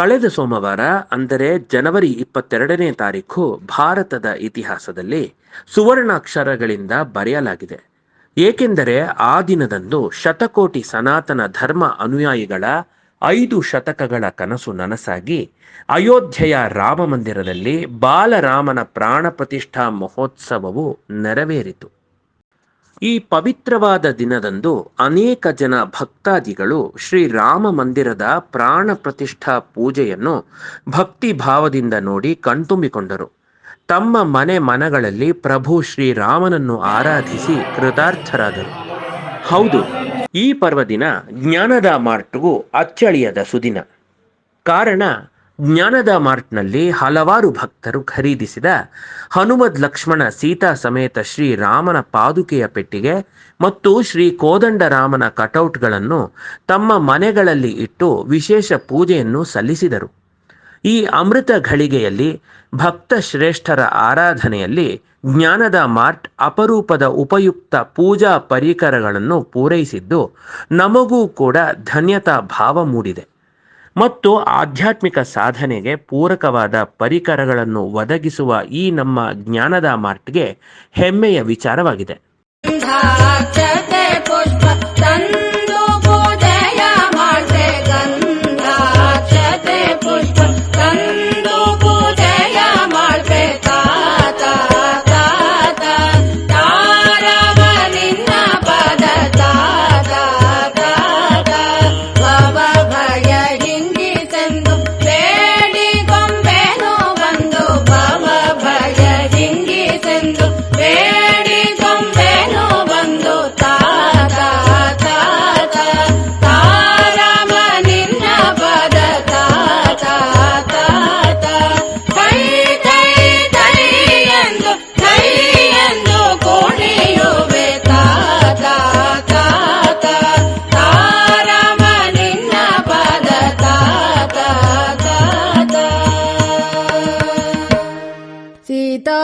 ಕಳೆದ ಸೋಮವಾರ, ಅಂದರೆ ಜನವರಿ ಇಪ್ಪತ್ತೆರಡನೇ ತಾರೀಕು ಭಾರತದ ಇತಿಹಾಸದಲ್ಲಿ ಸುವರ್ಣಾಕ್ಷರಗಳಿಂದ ಬರೆಯಲಾಗಿದೆ. ಏಕೆಂದರೆ ಆ ದಿನದಂದು ಶತಕೋಟಿ ಸನಾತನ ಧರ್ಮ ಅನುಯಾಯಿಗಳ ಐದು ಶತಕಗಳ ಕನಸು ನನಸಾಗಿ ಅಯೋಧ್ಯೆಯ ರಾಮ ಮಂದಿರದಲ್ಲಿ ಬಾಲರಾಮನ ಪ್ರಾಣ ಪ್ರತಿಷ್ಠಾ ಮಹೋತ್ಸವವು ನೆರವೇರಿತು. ಈ ಪವಿತ್ರವಾದ ದಿನದಂದು ಅನೇಕ ಜನ ಭಕ್ತಾದಿಗಳು ಶ್ರೀರಾಮ ಮಂದಿರದ ಪ್ರಾಣ ಪ್ರತಿಷ್ಠಾ ಪೂಜೆಯನ್ನು ಭಕ್ತಿ ಭಾವದಿಂದ ನೋಡಿ ಕಣ್ತುಂಬಿಕೊಂಡರು. ತಮ್ಮ ಮನೆ ಮನಗಳಲ್ಲಿ ಪ್ರಭು ಶ್ರೀರಾಮನನ್ನು ಆರಾಧಿಸಿ ಕೃತಾರ್ಥರಾದರು. ಹೌದು, ಈ ಪರ್ವದಿನ ಜ್ಞಾನದ ಮಾರ್ಟ್ಗೂ ಅಚ್ಚಳಿಯದ ಸುದಿನ. ಕಾರಣ ಜ್ಞಾನದ ಮಾರ್ಟ್ನಲ್ಲಿ ಹಲವಾರು ಭಕ್ತರು ಖರೀದಿಸಿದ ಹನುಮದ್ ಲಕ್ಷ್ಮಣ ಸೀತಾ ಸಮೇತ ಶ್ರೀ ರಾಮನ ಪಾದುಕೆಯ ಪೆಟ್ಟಿಗೆ ಮತ್ತು ಶ್ರೀ ಕೋದಂಡರಾಮನ ಕಟೌಟ್ಗಳನ್ನು ತಮ್ಮ ಮನೆಗಳಲ್ಲಿ ಇಟ್ಟು ವಿಶೇಷ ಪೂಜೆಯನ್ನು ಸಲ್ಲಿಸಿದರು. ಈ ಅಮೃತ ಘಳಿಗೆಯಲ್ಲಿ ಭಕ್ತ ಶ್ರೇಷ್ಠರ ಆರಾಧನೆಯಲ್ಲಿ ಜ್ಞಾನದ ಮಾರ್ಟ್ ಅಪರೂಪದ ಉಪಯುಕ್ತ ಪೂಜಾ ಪರಿಕರಗಳನ್ನು ಪೂರೈಸಿದ್ದು ನಮಗೂ ಕೂಡ ಧನ್ಯತಾ ಭಾವ ಮೂಡಿದೆ. ಮತ್ತು ಆಧ್ಯಾತ್ಮಿಕ ಸಾಧನೆಗೆ ಪೂರಕವಾದ ಪರಿಕರಗಳನ್ನು ಒದಗಿಸುವ ಈ ನಮ್ಮ ಜ್ಞಾನದ ಮಾರ್ಟ್ಗೆ ಹೆಮ್ಮೆಯ ವಿಚಾರವಾಗಿದೆ.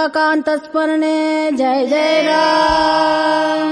सीताकान्तस्मरणे जय जय राम